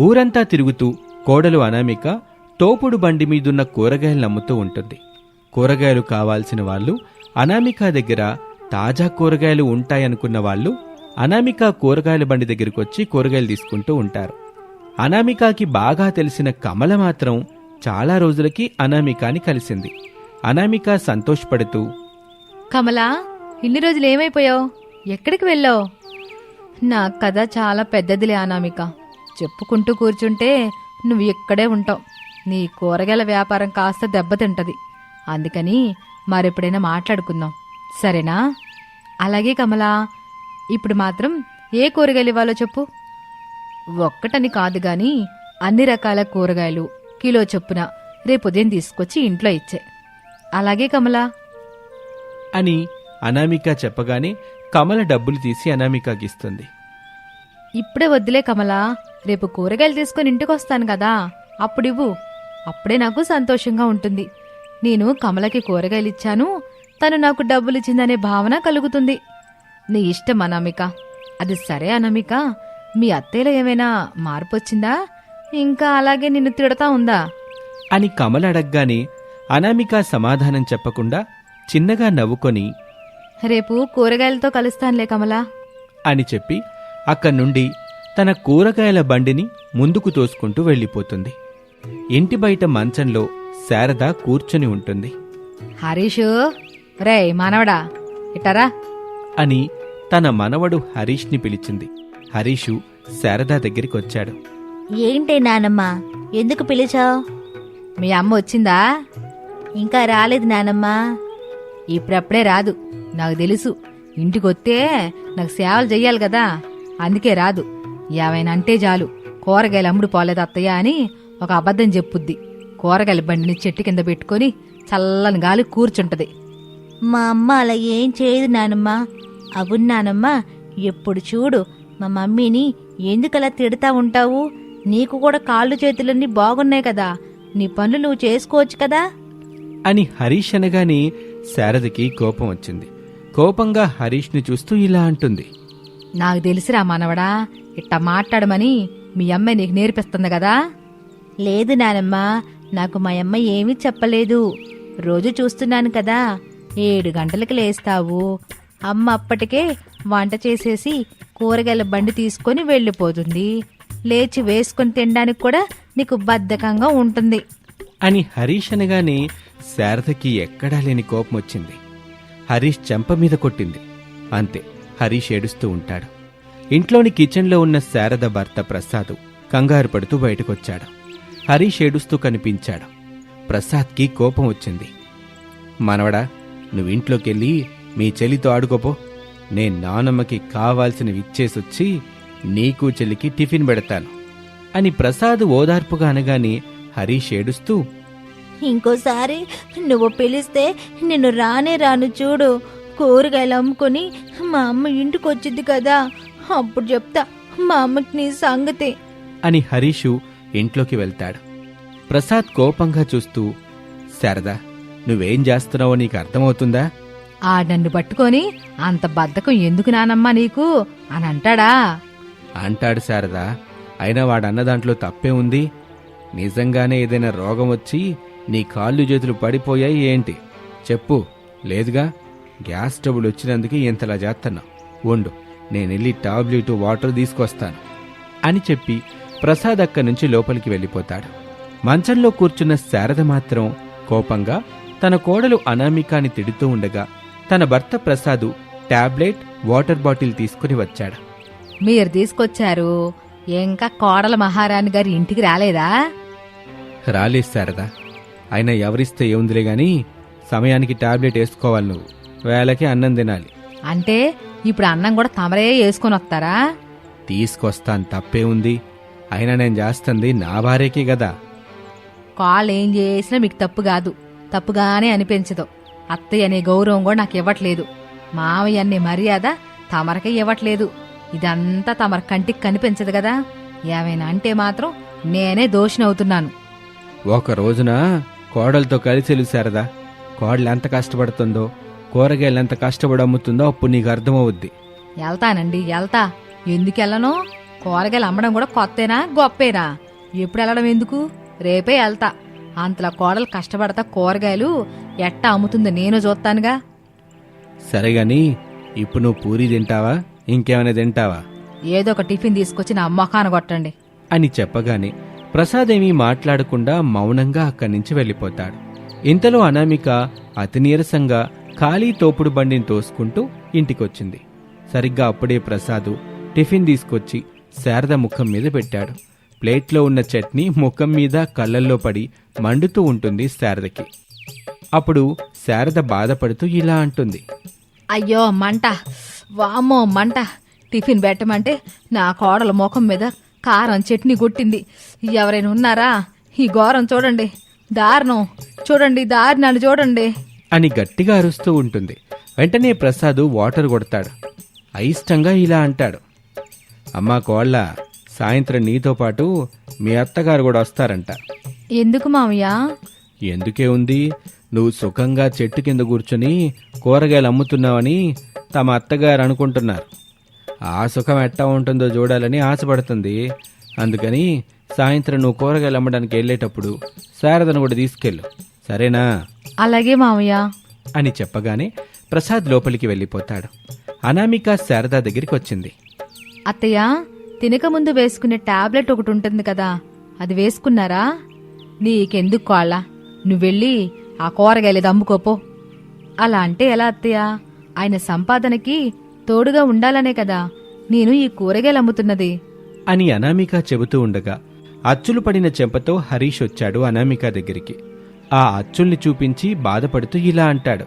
ఊరంతా తిరుగుతూ కోడలు అనామిక తోపుడు బండి మీదున్న కూరగాయలు అమ్ముతూ ఉంటుంది. కూరగాయలు కావాల్సిన వాళ్ళు అనామిక దగ్గర తాజా కూరగాయలు ఉంటాయనుకున్న వాళ్ళు అనామిక కూరగాయల బండి దగ్గరికి వచ్చి కూరగాయలు తీసుకుంటూ ఉంటారు. అనామికకి బాగా తెలిసిన కమల మాత్రం చాలా రోజులకి అనామికాని కలిసింది. అనామిక సంతోషపడుతూ కమలా ఇన్ని రోజులు ఏమైపోయావు? ఎక్కడికి వెళ్ళావు? నా కథ చాలా పెద్దదిలే అనామిక. చెప్పుకుంటూ కూర్చుంటే నువ్వు ఇక్కడే ఉంటావు. నీ కూరగాయల వ్యాపారం కాస్త దెబ్బతింటది. అందుకని మరెప్పుడైనా మాట్లాడుకుందాం. సరేనా? అలాగే కమలా ఇప్పుడు మాత్రం ఏ కూరగాయలు ఇవ్వాలో చెప్పు. ఒక్కటని కాదు గాని అన్ని రకాల కూరగాయలు కిలో చొప్పున రేపు ఉదయం తీసుకొచ్చి ఇంట్లో ఇచ్చే. అలాగే కమలా. అని అనామిక చెప్పగానే కమల డబ్బులు తీసి అనామికకి ఇస్తుంది. ఇప్పుడే వద్దులే కమలా. రేపు కూరగాయలు తీసుకొని ఇంటికి వస్తాను కదా. అప్పుడివ్వు. అప్పుడే నాకు సంతోషంగా ఉంటుంది. నేను కమలకి కూరగాయలు ఇచ్చాను. తను నాకు డబ్బులు ఇచ్చిందనే భావన కలుగుతుంది. నీ ఇష్టం అనామిక. అది సరే అనామిక. మీ అత్తయ్యలో ఏమైనా మార్పు వచ్చిందా ఇంకా అలాగే నిన్ను తిడతా ఉందా? అని కమల అడగ్గానే అనామిక సమాధానం చెప్పకుండా చిన్నగా నవ్వుకొని రేపు కూరగాయలతో కలుస్తానులే కమలా. అని చెప్పి అక్కడి నుండి తన కూరగాయల బండిని ముందుకు తోసుకుంటూ వెళ్ళిపోతుంది. ఇంటి బయట మంచంలో శారద కూర్చొని ఉంటుంది. హరీషు రే మానవడా ఇటారా అని తన మనవడు హరీష్ని పిలిచింది. హరీషు శారద దగ్గరికి వచ్చాడు. ఏంటి నానమ్మ ఎందుకు పిలిచావు? మీ అమ్మ వచ్చిందా? ఇంకా రాలేదు నానమ్మ. ఇప్పుడప్పుడే రాదు. నాకు తెలుసు. ఇంటికొస్తే నాకు సేవలు చెయ్యాలి కదా. అందుకే రాదు. అంటే చాలు కూరగాయలు అమ్ముడు పోలేదు అత్తయ్య అని ఒక అబద్ధం చెప్పుద్ది. కూరగాయల బండిని చెట్టు కింద పెట్టుకొని చల్లని గాలి కూర్చుంటది. మా అమ్మ అలా ఏం చేయదు నానమ్మ. అవును నానమ్మ ఎప్పుడు చూడు మా మమ్మీని ఎందుకలా తిడతా ఉంటావు? నీకు కూడా కాళ్ళు చేతులన్నీ బాగున్నాయి కదా. నీ పనులు నువ్వు చేసుకోవచ్చు కదా? అని హరీష్ అనగానే శారదకి కోపం వచ్చింది. కోపంగా హరీష్ని చూస్తూ ఇలా అంటుంది. నాకు తెలిసిరా మనవడా ఇట్టా మాట్లాడమని మీ అమ్మాయి నీకు నేర్పిస్తుంది కదా? లేదు నానమ్మ నాకు మా అమ్మ ఏమీ చెప్పలేదు. రోజు చూస్తున్నాను కదా ఏడు గంటలకు లేస్తావు. అమ్మ అప్పటికే వంట చేసేసి కూరగాయల బండి తీసుకొని వెళ్ళిపోతుంది. లేచి వేసుకొని తినడానికి కూడా నీకు బద్ధకంగా ఉంటుంది. అని హరీష్ అనగానే శారదకి ఎక్కడా లేని కోపం వచ్చింది హరీష్ చెంప మీద కొట్టింది. అంతే హరీష్ ఏడుస్తూ ఉంటాడు. ఇంట్లోని కిచెన్లో ఉన్న శారద భర్త ప్రసాద్ కంగారు పడుతూ బయటకొచ్చాడు. హరీష్ ఏడుస్తూ కనిపించాడు. ప్రసాద్కి కోపం వచ్చింది. మనవడా నువ్వు ఇంట్లోకెళ్ళి మీ చెల్లితో ఆడుకోపో. నేను నానమ్మకి కావాల్సినవి ఇచ్చేసొచ్చి నీకు చెల్లికి టిఫిన్ పెడతాను. అని ప్రసాద్ ఓదార్పుగా అనగానే హరీష్ ఏడుస్తూ ఇంకోసారి నువ్వు పిలిస్తే నిన్ను రానే రాను చూడు. కూరగాయలు అమ్ముకొని మా అమ్మ ఇంటికి వచ్చింది కదా. అప్పుడు చెప్తా మా అమ్మకి నీ సంగతి. అని హరీషు ఇంట్లోకి వెళ్తాడు. ప్రసాద్ కోపంగా చూస్తూ శారదా నువ్వేం చేస్తున్నావో నీకు అర్థమవుతుందా? ఆ నన్ను పట్టుకొని అంత బద్ధకం ఎందుకు నానమ్మా నీకు? అని అంటాడా? అంటాడు శారదా అయినా వాడన్న దాంట్లో తప్పే ఉంది. నిజంగానే ఏదైనా రోగం వచ్చి నీ కాళ్ళు చేతులు పడిపోయాయి ఏంటి? చెప్పు లేదుగా? గ్యాస్ ట్రబుల్ వచ్చినందుకే ఇంతలా చేస్తున్నావు ఉండు. నేను వెళ్ళి టాబ్లెట్ వాటర్ తీసుకొస్తాను అని చెప్పి ప్రసాద్ అక్కడి నుంచి లోపలికి వెళ్ళిపోతాడు. మంచంలో కూర్చున్న శారద మాత్రం కోపంగా తన కోడలు అనామికాని తిడుతూ ఉండగా తన భర్త ప్రసాదు టాబ్లెట్ వాటర్ బాటిల్ తీసుకుని వచ్చాడు. మీరు తీసుకొచ్చారు. ఇంకా కోడల మహారాణి గారి ఇంటికి రాలేదా? రాలేదు శారదా. అయినా ఎవరిస్తే ఏముందిలే గాని సమయానికి టాబ్లెట్ వేసుకోవాలి నువ్వు. వేళకి అన్నం తినాలి. అంటే ఇప్పుడు అన్నం కూడా తమరే వేసుకొని వస్తారా? తీసుకొస్తాను తప్పే ఉంది. అయినా నేను చేస్తుంది నా భార్యకే కదా. కాళ్ళు ఏం చేసినా మీకు తప్పు కాదు. తప్పుగానే అనిపించదు. అత్తయ్య అనే గౌరవం కూడా నాకు ఇవ్వట్లేదు. మావయ్య అనే మర్యాద తమరకే ఇవ్వట్లేదు. ఇదంతా తమర కంటికి కనిపించదు కదా. ఏమైనా అంటే మాత్రం నేనే దోషినవుతున్నాను ఒక రోజున కోడలతో కలిసి వెళ్ళు శారదా కోడలు ఎంత కష్టపడుతుందో. కూరగాయలు ఎంత కష్టపడి అమ్ముతుందో అప్పుడు నీకు అర్థమవుద్ది. వెళ్తానండి వెళ్తా. ఎందుకెళ్ళను కూరగాయలు అమ్మడం కూడా కొత్తేనా గొప్పేనా? ఎప్పుడు వెళ్ళడం ఎందుకు? రేపే వెళ్తా. అంతలా కోడలు కష్టపడతా కూరగాయలు ఎట్టా అమ్ముతుందో నేను చూస్తానుగా. సరే గాని ఇప్పుడు నువ్వు పూరి తింటావా? ఇంకేమైనా తింటావా? ఏదో ఒక టిఫిన్ తీసుకొచ్చి నా అమ్మకాన కొట్టండి. అని చెప్పగానే ప్రసాద్ ఏమీ మాట్లాడకుండా మౌనంగా అక్కడి నుంచి వెళ్ళిపోతాడు. ఇంతలో అనామిక అతి నీరసంగా ఖాళీ తోపుడు బండిని తోసుకుంటూ ఇంటికొచ్చింది. సరిగ్గా అప్పుడే ప్రసాదు టిఫిన్ తీసుకొచ్చి శారద ముఖం మీద పెట్టాడు. ప్లేట్లో ఉన్న చట్నీ ముఖం మీద కళ్ళల్లో పడి మండుతూ ఉంటుంది శారదకి. అప్పుడు శారద బాధపడుతూ ఇలా అంటుంది. అయ్యో మంట. వామ్మో మంట. టిఫిన్ పెట్టమంటే నా కోడల ముఖం మీద కారం చట్నీ కొట్టింది. ఎవరైనా ఉన్నారా? ఈ ఘోరం చూడండి. దారుణం. చూడండి దారుణాలు చూడండి. అని గట్టిగా అరుస్తూ ఉంటుంది. వెంటనే ప్రసాద్ వాటర్ కొడతాడు. అయిష్టంగా ఇలా అంటాడు. అమ్మా కోళ్ళ సాయంత్రం నీతో పాటు మీ అత్తగారు కూడా వస్తారంట. ఎందుకు మామయ్య ఎందుకే ఉంది? నువ్వు సుఖంగా చెట్టు కింద కూర్చొని కూరగాయలు అమ్ముతున్నావని తమ అత్తగారు అనుకుంటున్నారు. ఆ సుఖం ఎట్టా ఉంటుందో చూడాలని ఆశపడుతుంది. అందుకని సాయంత్రం నువ్వు కూరగాయలు అమ్మడానికి వెళ్ళేటప్పుడు శారదను కూడా తీసుకెళ్ళు. సరేనా? అలాగే మామయ్య అని చెప్పగానే ప్రసాద్ లోపలికి వెళ్ళిపోతాడు. అనామిక శారద దగ్గరికి వచ్చింది. అత్తయ్య తినక ముందు వేసుకునే టాబ్లెట్ ఒకటి ఉంటుంది కదా అది వేసుకున్నారా? నీకెందుకు కోళ్ళ? నువ్వెళ్ళి ఆ కూరగాయలు అమ్ముకోపో. అలా అంటే ఎలా అత్తయ్య? ఆయన సంపాదనకి తోడుగా ఉండాలనే కదా నేను ఈ కూరగాయలు అమ్ముతున్నది. అని అనామిక చెబుతూ ఉండగా అచ్చులు పడిన చెంపతో హరీష్ వచ్చాడు అనామిక దగ్గరికి. ఆ అచ్చుల్ని చూపించి బాధపడుతూ ఇలా అంటాడు.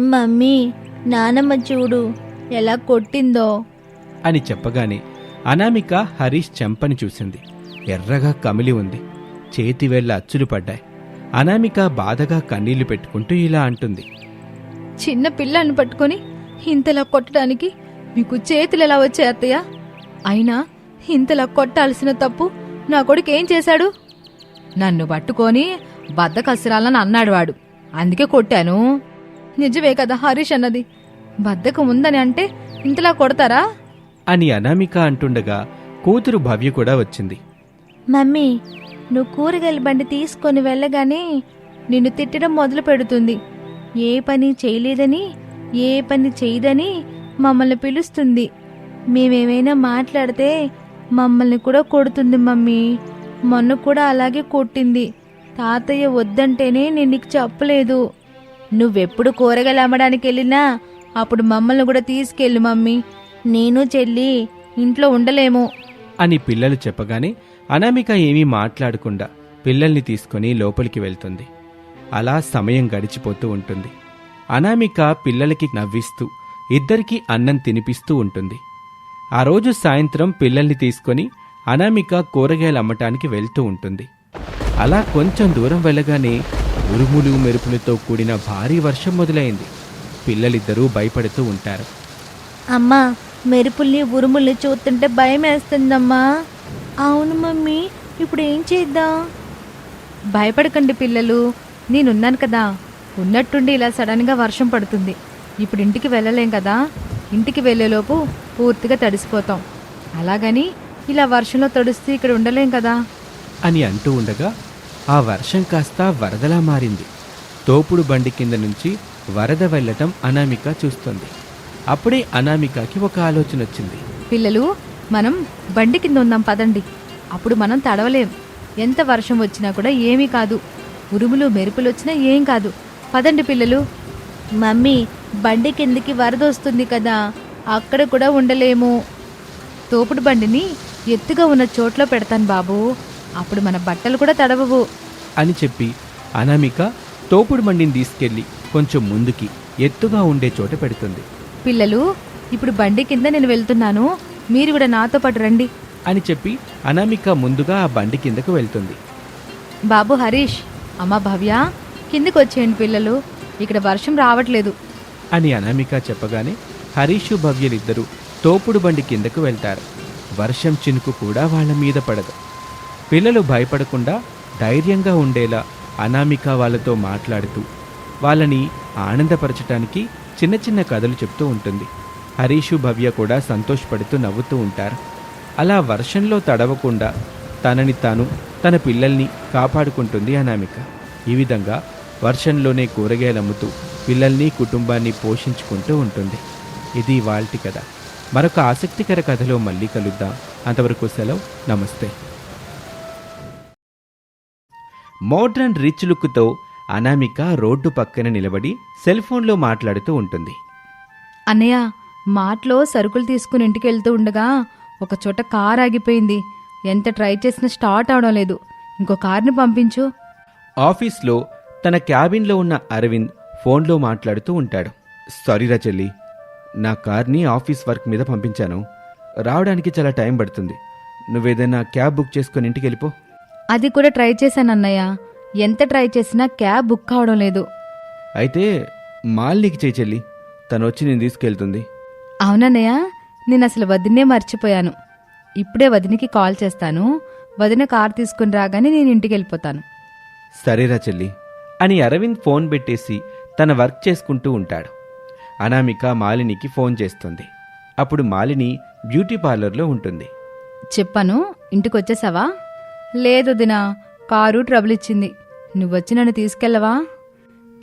మమ్మీ నానమ్మ చూడు ఎలా కొట్టిందో. అని చెప్పగానే అనామిక హరీష్ చెంపని చూసింది. ఎర్రగా కమిలి ఉంది. చేతి వేళ్ళ అచ్చులు పడ్డాయి. అనామిక బాధగా కన్నీళ్ళు పెట్టుకుంటూ ఇలా అంటుంది. చిన్న పిల్లాన్ని పట్టుకొని ఇంతలా కొట్టడానికి మీకు చేతులు ఎలా వచ్చాయి అత్తయ్య? అయినా ఇంతలా కొట్టాల్సిన తప్పు నా కొడుకు ఏం చేశాడు? నన్ను పట్టుకొని బద్దకసిరాలని అన్నాడు వాడు. అందుకే కొట్టాను. నిజమే కదా హరీష్ అన్నది. బద్దకం ఉందని అంటే ఇంతలా కొడతారా? అని అనామిక అంటుండగా కూతురు భవ్య కూడా వచ్చింది. మమ్మీ నువ్వు కూరగాయల బండి తీసుకొని వెళ్ళగానే నిన్ను తిట్టడం మొదలు పెడుతుంది. ఏ పని చేయలేదని ఏ పని చేయదని మమ్మల్ని పిలుస్తుంది. మేమేమైనా మాట్లాడితే మమ్మల్ని కూడా కొడుతుంది మమ్మీ. మొన్న కూడా అలాగే కొట్టింది. తాతయ్య వద్దంటేనే నేను నీకు చెప్పలేదు. నువ్వెప్పుడు కూరగాయలు అమ్మడానికి వెళ్ళినా అప్పుడు మమ్మల్ని కూడా తీసుకెళ్ళు మమ్మీ. నేను చెల్లి ఇంట్లో ఉండలేము. అని పిల్లలు చెప్పగానే అనామిక ఏమీ మాట్లాడకుండా పిల్లల్ని తీసుకొని లోపలికి వెళ్తుంది. అలా సమయం గడిచిపోతూ ఉంటుంది. అనామిక పిల్లలకి నవ్విస్తూ ఇద్దరికీ అన్నం తినిపిస్తూ ఉంటుంది. ఆ రోజు సాయంత్రం పిల్లల్ని తీసుకొని అనామిక కూరగాయలు అమ్మటానికి వెళ్తూ ఉంటుంది. అలా కొంచెం దూరం వెళ్ళగానే ఉరుములు మెరుపులతో కూడిన భారీ వర్షం మొదలైంది. పిల్లలిద్దరూ భయపడుతూ ఉంటారు. అమ్మా మెరుపుల్ని ఉరుముల్ని చూస్తుంటే భయం వేస్తుందమ్మా అవును మమ్మీ ఇప్పుడు ఏం చేద్దాం? భయపడకండి పిల్లలు నేనున్నాను కదా. ఉన్నట్టుండి ఇలా సడన్గా వర్షం పడుతుంది. ఇప్పుడు ఇంటికి వెళ్ళలేం కదా. ఇంటికి వెళ్ళేలోపు పూర్తిగా తడిసిపోతాం. అలాగని ఇలా వర్షంలో తడుస్తూ ఇక్కడ ఉండలేం కదా. అని అంటూ ఉండగా ఆ వర్షం కాస్త వరదలా మారింది. తోపుడు బండి కింద నుంచి వరద వెళ్ళటం అనామిక చూస్తుంది. అప్పుడే అనామికకి ఒక ఆలోచన వచ్చింది. పిల్లలు మనం బండి కింద ఉందాం పదండి. అప్పుడు మనం తడవలేం. ఎంత వర్షం వచ్చినా కూడా ఏమీ కాదు. ఉరుములు మెరుపులు వచ్చినా ఏం కాదు. పదండి పిల్లలు. మమ్మీ బండి కిందికి వరద వస్తుంది కదా అక్కడ కూడా ఉండలేము. తోపుడు బండిని ఎత్తుగా ఉన్న చోట్లో పెడతాను బాబు. అప్పుడు మన బట్టలు కూడా తడవవు. అని చెప్పి అనామిక తోపుడు బండిని తీసుకెళ్ళి కొంచెం ముందుకి ఎత్తుగా ఉండే చోట పెడుతుంది. పిల్లలు ఇప్పుడు బండి కింద నేను వెళ్తున్నాను. మీరు కూడా నాతో పాటు రండి. అని చెప్పి అనామిక ముందుగా ఆ బండి కిందకు వెళ్తుంది. బాబు హరీష్ అమ్మ భవ్య కిందికి వచ్చేయండి పిల్లలు. ఇక్కడ వర్షం రావట్లేదు. అని అనామిక చెప్పగానే హరీషు భవ్యలిద్దరూ తోపుడు బండి కిందకు వెళ్తారు. వర్షం చినుకు కూడా వాళ్ళ మీద పడదు. పిల్లలు భయపడకుండా ధైర్యంగా ఉండేలా అనామిక వాళ్ళతో మాట్లాడుతూ వాళ్ళని ఆనందపరచటానికి చిన్న చిన్న కథలు చెప్తూ ఉంటుంది. హరీషు భవ్య కూడా సంతోషపడుతూ నవ్వుతూ ఉంటారు. అలా వర్షంలో తడవకుండా తనని తాను తన పిల్లల్ని కాపాడుకుంటుంది అనామిక. ఈ విధంగా వర్షంలోనే కూరగాయలు అమ్ముతూ పిల్లల్ని కుటుంబాన్ని పోషించుకుంటూ ఉంటుంది. ఇది వాల్టి కథ. మరొక ఆసక్తికర కథలో మళ్ళీ కలుద్దాం. అంతవరకు సెలవు. నమస్తే. మోడ్రన్ రిచ్ లుక్తో అనామిక రోడ్డు పక్కన నిలబడి సెల్ ఫోన్లో మాట్లాడుతూ ఉంటుంది. అన్నయ్య మాటలో సరుకులు తీసుకుని ఇంటికి వెళ్తూ ఉండగా ఒక చోట కార్ ఆగిపోయింది. ఎంత ట్రై చేసినా స్టార్ట్ అవడం లేదు. ఇంకో కార్ని పంపించు. ఆఫీస్లో తన క్యాబిన్లో ఉన్న అరవింద్ ఫోన్లో మాట్లాడుతూ ఉంటాడు. సారీరా చెల్లి నా కార్ని ఆఫీస్ వర్క్ మీద పంపించాను. రావడానికి చాలా టైం పడుతుంది. నువ్వేదైనా క్యాబ్ బుక్ చేసుకొని ఇంటికి వెళ్ళిపో. అది కూడా ట్రై చేశాను అన్నయ్య. ఎంత ట్రై చేసినా క్యాబ్ బుక్ కావడం లేదు. అయితే మాలినికి చేయి చెల్లి. తను వచ్చి నేను తీసుకెళ్తుంది. అవునన్నయ్య నేను అసలు వదినే మర్చిపోయాను. ఇప్పుడే వదినికి కాల్ చేస్తాను. వదిన కార్ తీసుకుని రాగానే నేను ఇంటికి వెళ్ళిపోతాను. సరేరా చెల్లి. అని అరవింద్ ఫోన్ పెట్టేసి తన వర్క్ చేసుకుంటూ ఉంటాడు. అనామిక మాలినికి ఫోన్ చేస్తుంది. అప్పుడు మాలిని బ్యూటీ పార్లర్లో ఉంటుంది. చెప్పాను ఇంటికి వచ్చేసావా లేదు దినా కారు ట్రబుల్ ఇచ్చింది నువ్వొచ్చి నన్ను తీసుకెళ్ళవా?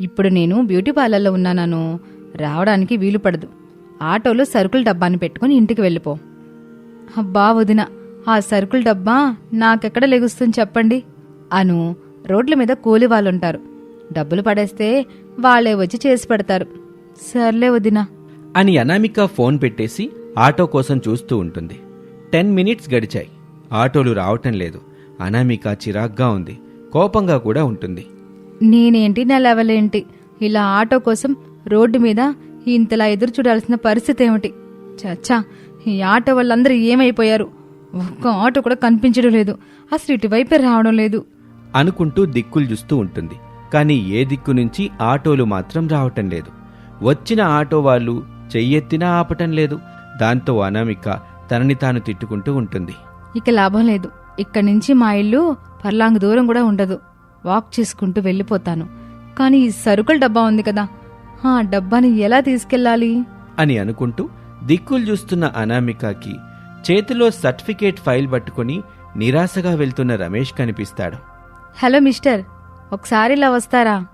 ఇప్పుడు నేను బ్యూటీ పార్లర్లో ఉన్నానను. రావడానికి వీలు పడదు. ఆటోలో సరుకుల డబ్బాని పెట్టుకుని ఇంటికి వెళ్ళిపో. అబ్బా వదిన ఆ సరుకుల డబ్బా నాకెక్కడ లెగుస్తుంది చెప్పండి? అను. రోడ్ల మీద కూలి వాళ్ళుంటారు. డబ్బులు పడేస్తే వాళ్ళే వచ్చి చేసి పెడతారు. సర్లే వదినా. అని అనామిక ఫోన్ పెట్టేసి ఆటో కోసం చూస్తూ ఉంటుంది. టెన్ మినిట్స్ గడిచాయి. ఆటోలు రావటం లేదు. అనామిక చిరాగ్గా ఉంది. కోపంగా కూడా ఉంటుంది. నేనేంటి నా లెవెల్ ఏంటి ఇలా ఆటో కోసం రోడ్డు మీద ఇంతలా ఎదురు చూడాల్సిన పరిస్థితి ఏమిటి? చచ్చా ఈ ఆటో వాళ్ళందరూ ఏమైపోయారు? ఒక్క ఆటో కూడా కనిపించడం లేదు. అసలు ఇటువైపే రావడం లేదు. అనుకుంటూ దిక్కులు చూస్తూ ఉంటుంది. కానీ ఏ దిక్కు నుంచి ఆటోలు మాత్రం రావటం లేదు. వచ్చిన ఆటో వాళ్ళు చెయ్యెత్తినా ఆపటం లేదు. దాంతో అనామిక తనని తాను తిట్టుకుంటూ ఉంటుంది. ఇక లాభం లేదు. ఇక్కడి నుంచి మా ఇల్లు పర్లాంగు దూరం కూడా ఉండదు. వాక్ చేసుకుంటూ వెళ్ళిపోతాను. కానీ ఈ సరుకుల డబ్బా ఉంది కదా. ఆ డబ్బాని ఎలా తీసుకెళ్ళాలి? అని అనుకుంటూ దిక్కులు చూస్తున్న అనామికకి చేతిలో సర్టిఫికేట్ ఫైల్ పట్టుకుని నిరాశగా వెళ్తున్న రమేష్ కనిపిస్తాడు. హలో మిస్టర్ ఒకసారి ఇలా వస్తారా?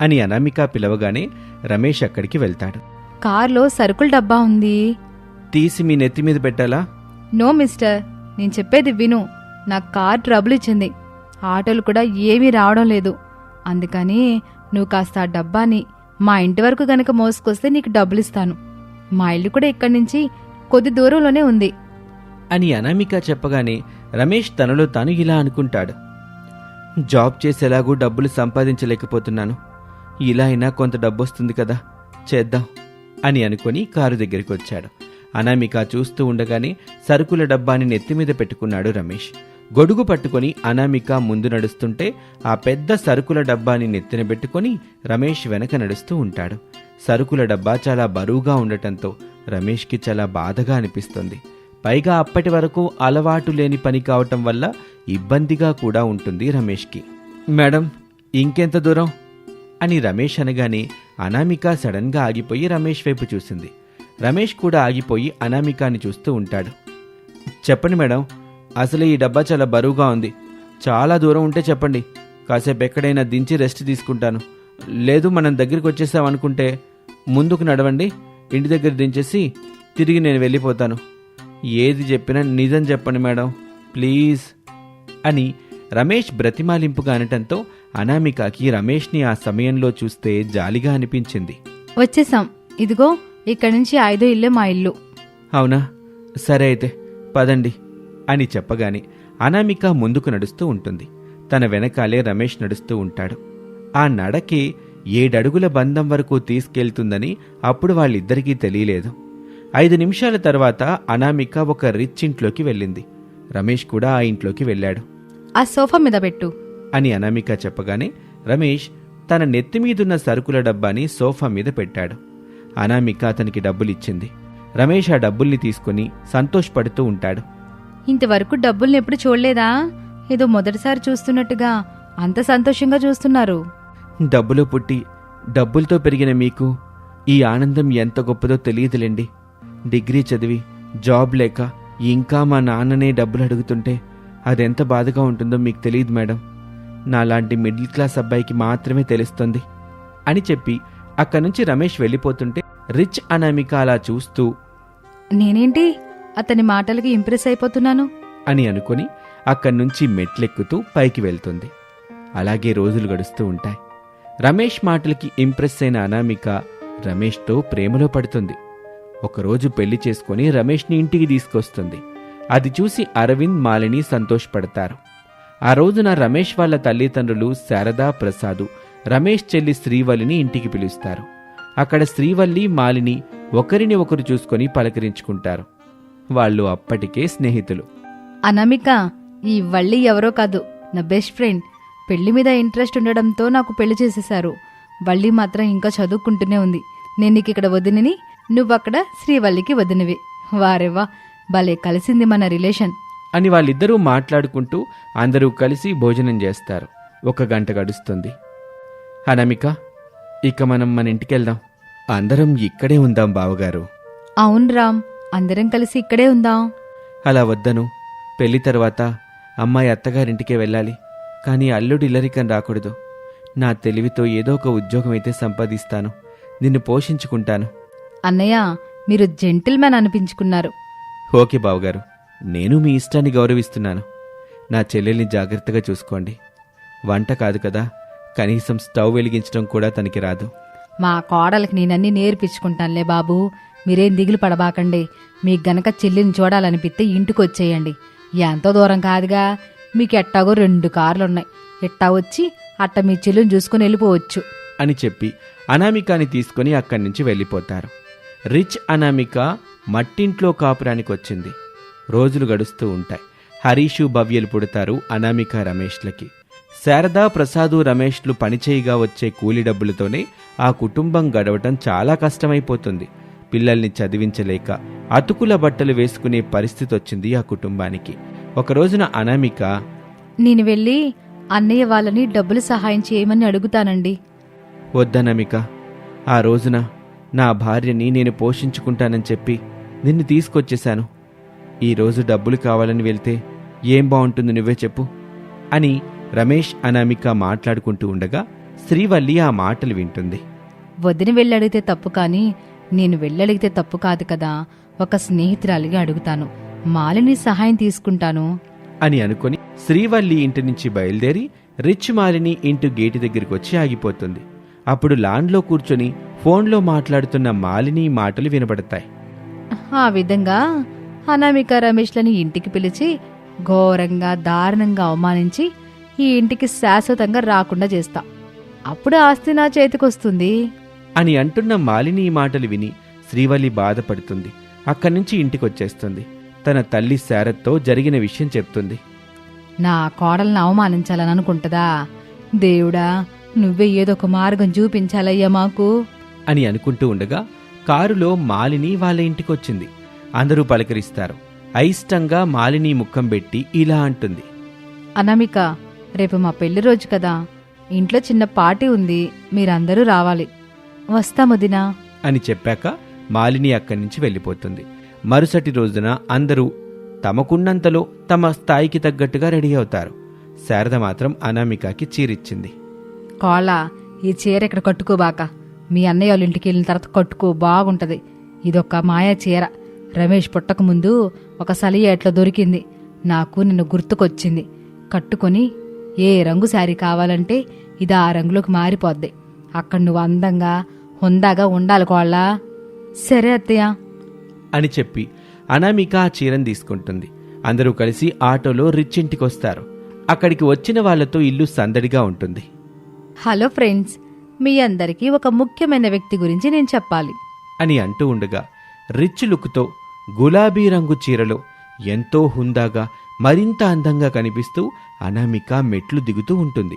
అని అనామిక పిలవగానే రమేష్ అక్కడికి వెళ్తాడు. కార్లో సరుకుల డబ్బా ఉంది. తీసి మీ నెత్తి మీద పెట్టాలా? నో మిస్టర్ నేను చెప్పేది విను. నా కార్ ట్రబుల్ ఇచ్చింది. ఆటోలు కూడా ఏమీ రావడం లేదు. అందుకని నువ్వు కాస్త ఆ డబ్బాని మా ఇంటి వరకు గనక మోసుకొస్తే నీకు డబ్బులు ఇస్తాను. మా ఇల్లు కూడా ఇక్కడి నుంచి కొద్ది దూరంలోనే ఉంది. అని అనామిక చెప్పగానే రమేష్ తనలో తాను ఇలా అనుకుంటాడు. జాబ్ చేసేలాగూ డబ్బులు సంపాదించలేకపోతున్నాను. ఇలా అయినా కొంత డబ్బు వస్తుంది కదా చేద్దాం అని అనుకుని కారు దగ్గరికి వచ్చాడు. అనామిక చూస్తూ ఉండగానే సరుకుల డబ్బాని నెత్తిమీద పెట్టుకున్నాడు రమేష్. గొడుగు పట్టుకొని అనామిక ముందు నడుస్తుంటే ఆ పెద్ద సరుకుల డబ్బాని నెత్తిన పెట్టుకొని రమేష్ వెనక నడుస్తూ ఉంటాడు. సరుకుల డబ్బా చాలా బరువుగా ఉండటంతో రమేష్కి చాలా బాధగా అనిపిస్తుంది. పైగా అప్పటి వరకు అలవాటు లేని పని కావటం వల్ల ఇబ్బందిగా కూడా ఉంటుంది రమేష్కి. మేడం ఇంకెంత దూరం? అని రమేష్ అనగానే అనామిక సడన్గా ఆగిపోయి రమేష్ వైపు చూసింది. రమేష్ కూడా ఆగిపోయి అనామికాని చూస్తూ ఉంటాడు. చెప్పండి మేడం అసలు ఈ డబ్బా చాలా బరువుగా ఉంది. చాలా దూరం ఉంటే చెప్పండి. కాసేపు ఎక్కడైనా దించి రెస్ట్ తీసుకుంటాను. లేదు మనం దగ్గరికి వచ్చేసాం అనుకుంటే ముందుకు నడవండి. ఇంటి దగ్గర దించేసి తిరిగి నేను వెళ్ళిపోతాను. ఏది చెప్పినా నిజం చెప్పండి మేడం. ప్లీజ్. అని రమేష్ బ్రతిమాలింపుగా అనటంతో అనామికకి రమేష్ని ఆ సమయంలో చూస్తే జాలిగా అనిపించింది. వచ్చేసాం. ఇదిగో ఇక్కడి నుంచి ఐదో ఇల్లే మా ఇల్లు. అవునా? సరే అయితే పదండి. అని చెప్పగానే అనామిక ముందుకు నడుస్తూ ఉంటుంది. తన వెనకాలే రమేష్ నడుస్తూ ఉంటాడు. ఆ నడకే ఏడడుగుల బంధం వరకు తీసుకెళ్తుందని అప్పుడు వాళ్ళిద్దరికీ తెలియలేదు. ఐదు నిమిషాల తర్వాత అనామిక ఒక రిచ్ ఇంట్లోకి వెళ్ళింది. రమేష్ కూడా ఆ ఇంట్లోకి వెళ్ళాడు. ఆ సోఫా మీద పెట్టు. అని అనామిక చెప్పగానే రమేష్ తన నెత్తిమీదున్న సరుకుల డబ్బాని సోఫా మీద పెట్టాడు. అనామిక అతనికి డబ్బులిచ్చింది. రమేష్ ఆ డబ్బుల్ని తీసుకుని సంతోషపడుతూ ఉంటాడు. ఇంతవరకు డబ్బుల్ని ఎప్పుడు చూడలేదా? ఏదో మొదటిసారి చూస్తున్నట్టుగా అంత సంతోషంగా చూస్తున్నారు. డబ్బులో పుట్టి డబ్బులతో పెరిగిన మీకు ఈ ఆనందం ఎంత గొప్పదో తెలియదులేండి. డిగ్రీ చదివి జాబ్ లేక ఇంకా మా నాన్ననే డబ్బులు అడుగుతుంటే అదెంత బాధగా ఉంటుందో మీకు తెలియదు మేడం. నాలాంటి మిడిల్ క్లాస్ అబ్బాయికి మాత్రమే తెలుస్తుంది అని చెప్పి అక్కడి నుంచి రమేష్ వెళ్ళిపోతుంటే రిచ్ అనామిక అలా చూస్తూ నేనేంటి? అతని మాటలకి ఇంప్రెస్ అయిపోతున్నాను? అని అనుకుని అక్కడి నుంచి మెట్లెక్కుతూ పైకి వెళ్తుంది. అలాగే రోజులు గడుస్తూ ఉంటాయి. రమేష్ మాటలకి ఇంప్రెస్ అయిన అనామిక రమేష్తో ప్రేమలో పడుతుంది. ఒకరోజు పెళ్ళి చేసుకుని రమేష్ని ఇంటికి తీసుకొస్తుంది. అది చూసి అరవింద్ మాలిని సంతోషపడతారు. ఆ రోజున రమేష్ వాళ్ళ తల్లిదండ్రులు శారదా ప్రసాదు రమేష్ చెల్లి శ్రీవల్లిని ఇంటికి పిలుస్తారు. అక్కడ శ్రీవల్లి మాలిని ఒకరిని ఒకరు చూసుకొని పలకరించుకుంటారు. వాళ్ళు అప్పటికే స్నేహితులు. అనామిక ఈ వల్లి ఎవరో కాదు నా బెస్ట్ ఫ్రెండ్. పెళ్ళి మీద ఇంట్రెస్ట్ ఉండడంతో నాకు పెళ్ళి చేసేశారు. వల్లి మాత్రం ఇంకా చదువుకుంటూనే ఉంది. నేను నీకు ఇక్కడ వదినని నువ్వక్కడ శ్రీవల్లికి వదినవి. వారేవా భలే కలిసింది మన రిలేషన్. అని వాళ్ళిద్దరూ మాట్లాడుకుంటూ అందరూ కలిసి భోజనం చేస్తారు. ఒక గంట గడుస్తుంది. అనామిక ఇక మనం మన ఇంటికి వెళ్దాం అందరం ఇక్కడే ఉందాం బావగారు. అవును రామ్. అందరం కలిసి ఇక్కడే ఉందాం. అలా వద్దను. పెళ్ళి తర్వాత అమ్మాయి అత్తగారింటికే వెళ్ళాలి. కానీ అల్లుడు ఇల్లరికం రాకూడదు. నా తెలివితో ఏదో ఒక ఉద్యోగం అయితే సంపాదిస్తాను. నిన్ను పోషించుకుంటాను. అన్నయ్య మీరు జెంటిల్మెన్ అనిపించుకున్నారు. ఓకే బావగారు. నేను మీ ఇష్టాన్ని గౌరవిస్తున్నాను. నా చెల్లెల్ని జాగ్రత్తగా చూసుకోండి. వంట కాదు కదా. కనీసం స్టవ్ వెలిగించడం కూడా తనకి రాదు. మా కోడలికి నేనన్నీ నేర్పించుకుంటానులే బాబు. మీరేం దిగులు పడబాకండి. మీకు గనక చెల్లిని చూడాలనిపిస్తే ఇంటికి వచ్చేయండి ఎంతో దూరం కాదుగా? మీకు ఎట్టాగో రెండు కార్లున్నాయి. ఎట్టా వచ్చి అట్ట మీ చెల్లిని చూసుకుని వెళ్ళిపోవచ్చు. అని చెప్పి అనామికాని తీసుకుని అక్కడి నుంచి వెళ్ళిపోతారు. రిచ్ అనామిక మట్టింట్లో కాపురానికి వచ్చింది రోజులు గడుస్తూ ఉంటాయి. హరీషు భవ్యలు పుడతారు అనామిక రమేష్లకి. శారదా ప్రసాదు రమేష్లు పనిచేయిగా వచ్చే కూలి డబ్బులతోనే ఆ కుటుంబం గడవటం చాలా కష్టమైపోతుంది. పిల్లల్ని చదివించలేక అతుకుల బట్టలు వేసుకునే పరిస్థితి వచ్చింది ఆ కుటుంబానికి. ఒక రోజున అనామిక నేను వెళ్ళి అన్నయ్య వాళ్ళని డబ్బులు సహాయం చేయమని అడుగుతానండి. వద్దనమిక ఆ రోజున నా భార్యని నేను పోషించుకుంటానని చెప్పి నిన్ను తీసుకొచ్చేశాను. ఈరోజు డబ్బులు కావాలని వెళ్తే ఏం బాగుంటుంది నువ్వే చెప్పు అని రమేష్ అనామిక మాట్లాడుకుంటూ ఉండగా శ్రీవల్లి ఆ మాటలు వింటుంది. వదిన వెళ్ళి అడిగితే తప్పు కానీ నేను వెళ్ళడిగితే తప్పు కాదు కదా ఒక స్నేహితురాలిగా అడుగుతాను. మాలిని సహాయం తీసుకుంటాను. అని అనుకుని శ్రీవల్లి ఇంటి నుంచి బయలుదేరి రిచ్ మాలిని ఇంటి గేటు దగ్గరికి వచ్చి ఆగిపోతుంది. అప్పుడు లాన్లో కూర్చొని ఫోన్లో మాట్లాడుతున్న మాలిని మాటలు వినబడతాయి. ఆ విధంగా అనామిక రమేష్లని ఇంటికి పిలిచి ఘోరంగా దారుణంగా అవమానించి ఈ ఇంటికి శాశ్వతంగా రాకుండా చేస్తా. అప్పుడు ఆస్తి నా చేతికొస్తుంది. అని అంటున్న మాలిని ఈ మాటలు విని శ్రీవల్లి బాధపడుతుంది. అక్కడి నుంచి ఇంటికొచ్చేస్తుంది. తన తల్లి శారత్తో జరిగిన విషయం చెప్తుంది. నా కోడల్ని అవమానించాలని అనుకుంటదా దేవుడా నువ్వే ఏదో ఒక మార్గం చూపించాలయ్యా మాకు. అని అనుకుంటూ ఉండగా కారులో మాలిని వాళ్ళ ఇంటికొచ్చింది. అందరూ పలకరిస్తారు. అయిష్టంగా మాలిని ముఖం పెట్టి ఇలా అంటుంది. అనామిక రేపు మా పెళ్ళి రోజు కదా. ఇంట్లో చిన్న పార్టీ ఉంది. మీరందరూ రావాలి. వస్తాముదినా. అని చెప్పాక మాలిని అక్కడి నుంచి వెళ్ళిపోతుంది. మరుసటి రోజున అందరూ తమకున్నంతలో తమ స్థాయికి తగ్గట్టుగా రెడీ అవుతారు. శారద మాత్రం అనామికకి చీరిచ్చింది. కోళ్ళ ఈ చీర ఇక్కడ కట్టుకోబాక మీ అన్నయ్య వాళ్ళ ఇంటికి వెళ్ళిన తర్వాత కట్టుకో బాగుంటది. ఇదొక మాయా చీర. రమేష్ పుట్టక ముందు ఒక సలియ ఎట్లా దొరికింది. నాకు నిన్ను గుర్తుకొచ్చింది. కట్టుకొని ఏ రంగు శారీ కావాలంటే ఇది ఆ రంగులోకి మారిపోద్ది. అక్కడ నువ్వు అందంగా హుందాగా ఉండాలి కోళ్ళ. సరే అత్తయ్య. అని చెప్పి అనామిక ఆ చీరను తీసుకుంటుంది. అందరూ కలిసి ఆటోలో రిచ్ ఇంటికొస్తారు అక్కడికి వచ్చిన వాళ్ళతో ఇల్లు సందడిగా ఉంటుంది. హలో ఫ్రెండ్స్ మీ అందరికీ ఒక ముఖ్యమైన వ్యక్తి గురించి నేను చెప్పాలి. అని అంటూ ఉండగా రిచ్ లుక్తో గులాబీ రంగు చీరలో ఎంతో హుందాగా మరింత అందంగా కనిపిస్తూ అనామిక మెట్లు దిగుతూ ఉంటుంది.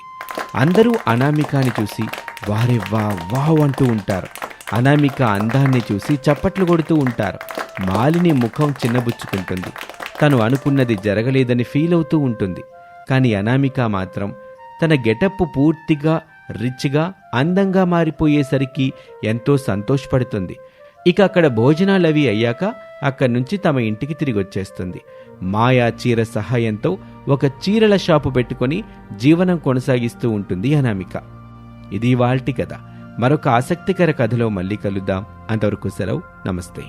అందరూ అనామికాని చూసి వారెవ్వా వావ్ అంటూ ఉంటారు. అనామిక అందాన్ని చూసి చప్పట్లు కొడుతూ ఉంటారు. మాలిని ముఖం చిన్నబుచ్చుకుంటుంది. తను అనుకున్నది జరగలేదని ఫీల్ అవుతూ ఉంటుంది. కానీ అనామిక మాత్రం తన గెటప్ పూర్తిగా రిచ్గా అందంగా మారిపోయేసరికి ఎంతో సంతోషపడుతుంది. ఇక అక్కడ భోజనాలు అవి అయ్యాక అక్కడి నుంచి తమ ఇంటికి తిరిగి వచ్చేస్తుంది మాయా చీర సహాయంతో ఒక చీరల షాపు పెట్టుకొని జీవనం కొనసాగిస్తూ ఉంటుంది అనామిక. ఇది వాల్టి కథ. మరొక ఆసక్తికర కథలో మళ్ళీ కలుద్దాం. అంతవరకు సెలవు. నమస్తే.